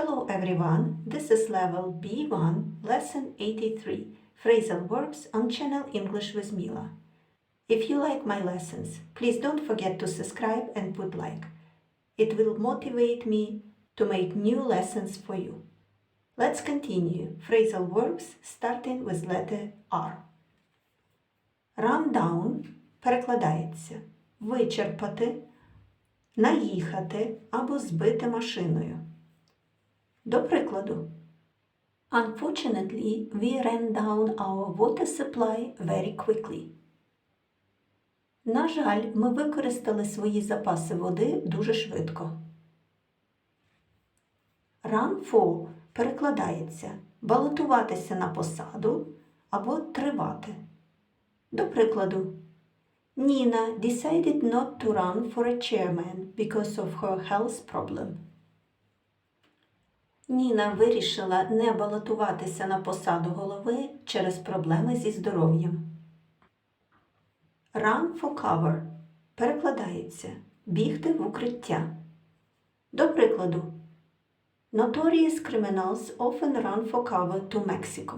Hello everyone, this is level B1, lesson 83, phrasal verbs on channel English with Mila. If you like my lessons, please don't forget to subscribe and put like. It will motivate me to make new lessons for you. Let's continue. Phrasal verbs starting with letter R. Run down перекладається вичерпати, наїхати або збити машиною. До прикладу. Unfortunately, we ran down our water supply very quickly. На жаль, ми використали свої запаси води дуже швидко. Run for перекладається балотуватися на посаду або тривати. До прикладу, Ніна decided not to run for a chairman because of her health problem. Ніна вирішила не балотуватися на посаду голови через проблеми зі здоров'ям. Run for cover перекладається бігти в укриття. До прикладу, Notorious criminals often run for cover to Mexico.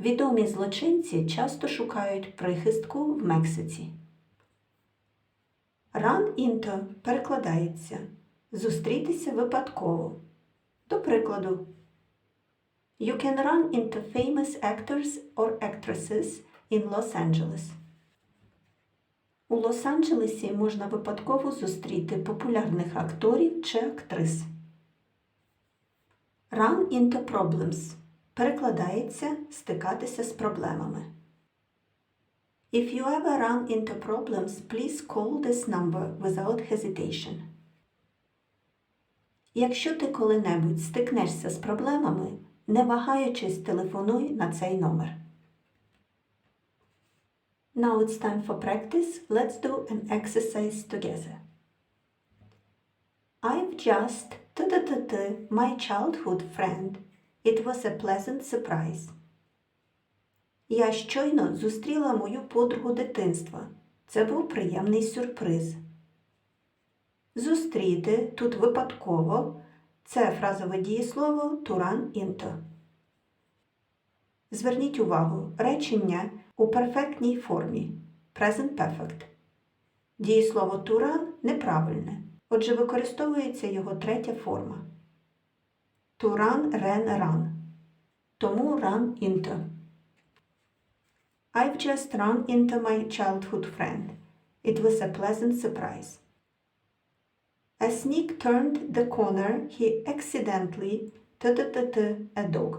Відомі злочинці часто шукають прихистку в Мексиці. Run into перекладається зустрітися випадково. До прикладу, You can run into famous actors or actresses in Los Angeles. У Лос-Анджелесі можна випадково зустріти популярних акторів чи актрис. Run into problems перекладається стикатися з проблемами. If you ever run into problems, please call this number without hesitation. Якщо ти коли-небудь стикнешся з проблемами, не вагаючись, телефонуй на цей номер. Now it's time for practice. Let's do an exercise together. I've just t-t-t-t my childhood friend. It was a pleasant surprise. Я щойно зустріла мою подругу дитинства. Це був приємний сюрприз. Зустріти тут випадково це фразове дієслово run into. Зверніть увагу, речення у перфектній формі Present Perfect. Дієслово run неправильне, отже використовується його третя форма. Run, ran, run. Тому run into. I've just run into my childhood friend. It was a pleasant surprise. As Nick turned the corner, he accidentally a dog.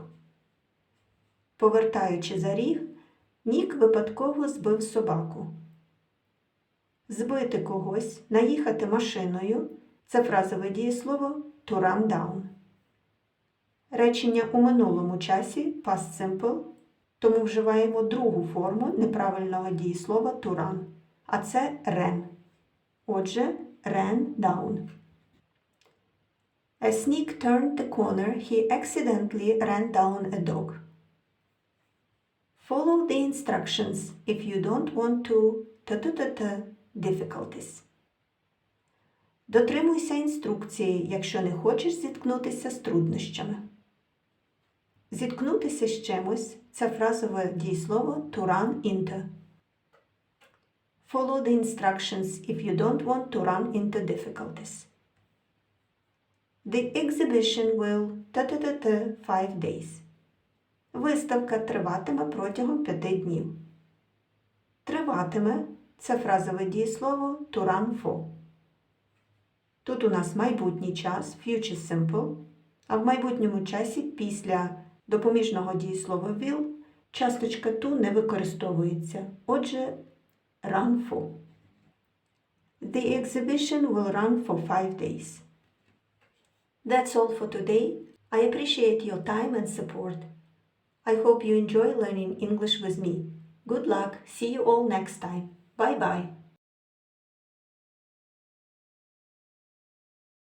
Повертаючи за ріг, Нік випадково збив собаку. Збити когось, наїхати машиною це фразове дієслово to run down. Речення у минулому часі past simple, тому вживаємо другу форму неправильного дієслова to run, а це ran. Отже, ran down. As Nick turned the corner, he accidentally ran down a dog. Follow the instructions if you don't want to t-t-t-t difficulties. Дотримуйся інструкції, якщо не хочеш зіткнутися з труднощами. Зіткнутися з чимось це фразове дієслово to run into. Follow the instructions if you don't want to run into difficulties. The exhibition will t-t-t-t five days. Виставка триватиме протягом п'яти днів. Триватиме це фразове дієслово to run for. Тут у нас майбутній час future simple, а в майбутньому часі після допоміжного дієслова will часточка to не використовується. Отже, run for. The exhibition will run for five days. That's all for today. I appreciate your time and support. I hope you enjoy learning English with me. Good luck. See you all next time. Bye bye.